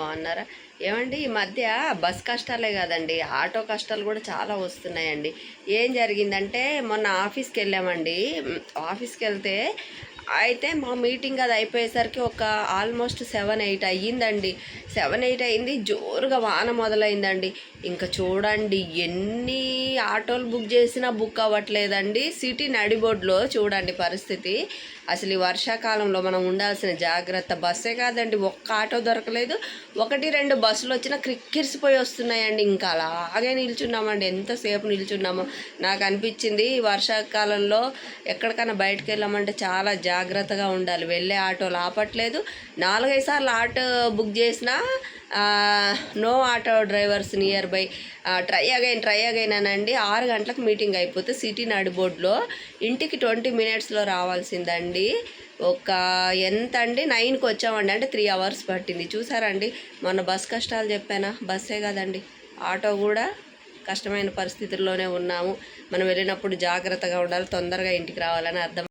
బాగున్నారా? ఏమండి ఈ మధ్య బస్ కష్టాలే కాదండి ఆటో కష్టాలు కూడా చాలా వస్తున్నాయండి. ఏం జరిగిందంటే మొన్న ఆఫీస్కి వెళ్ళామండి. ఆఫీస్కి వెళ్తే అయితే మా మీటింగ్ అది అయిపోయేసరికి ఒక ఆల్మోస్ట్ సెవెన్ ఎయిట్ అయ్యిందండి. సెవెన్ ఎయిట్ అయింది జోరుగా వాన మొదలైందండి. ఇంకా చూడండి ఎన్ని ఆటోలు బుక్ చేసినా బుక్ అవ్వట్లేదండి. సిటీ నడిబోడ్లో చూడండి పరిస్థితి. అసలు ఈ వర్షాకాలంలో మనం ఉండాల్సిన జాగ్రత్త బస్సే కాదండి. ఒక్క ఆటో దొరకలేదు. ఒకటి రెండు బస్సులు వచ్చినా క్రిక్కిరిసిపోయి వస్తున్నాయండి. ఇంకా అలాగే నిల్చున్నామండి. ఎంతసేపు నిల్చున్నామో నాకు అనిపించింది. ఈ వర్షాకాలంలో ఎక్కడికైనా బయటకు వెళ్ళామంటే చాలా జాగ్రత్తగా ఉండాలి. వెళ్ళే ఆటోలు ఆపట్లేదు నాలుగైదు సార్లు ఆటో బుక్ చేసినా no auto drivers nearby try again try again అనండి. ఆరు గంటలకు మీటింగ్ అయిపోతే సిటీ నడిబోర్డ్లో ఇంటికి ట్వంటీ మినిట్స్లో రావాల్సిందండి. ఒక ఎంత అండి? నైన్కి వచ్చామండి. అంటే త్రీ అవర్స్ పట్టింది. చూసారండి? మొన్న బస్ కష్టాలు చెప్పానా? బస్సే కదండి. ఆటో కూడా కష్టమైన పరిస్థితుల్లోనే ఉన్నాము. మనం వెళ్ళినప్పుడు జాగ్రత్తగా ఉండాలి. తొందరగా ఇంటికి రావాలని అర్థం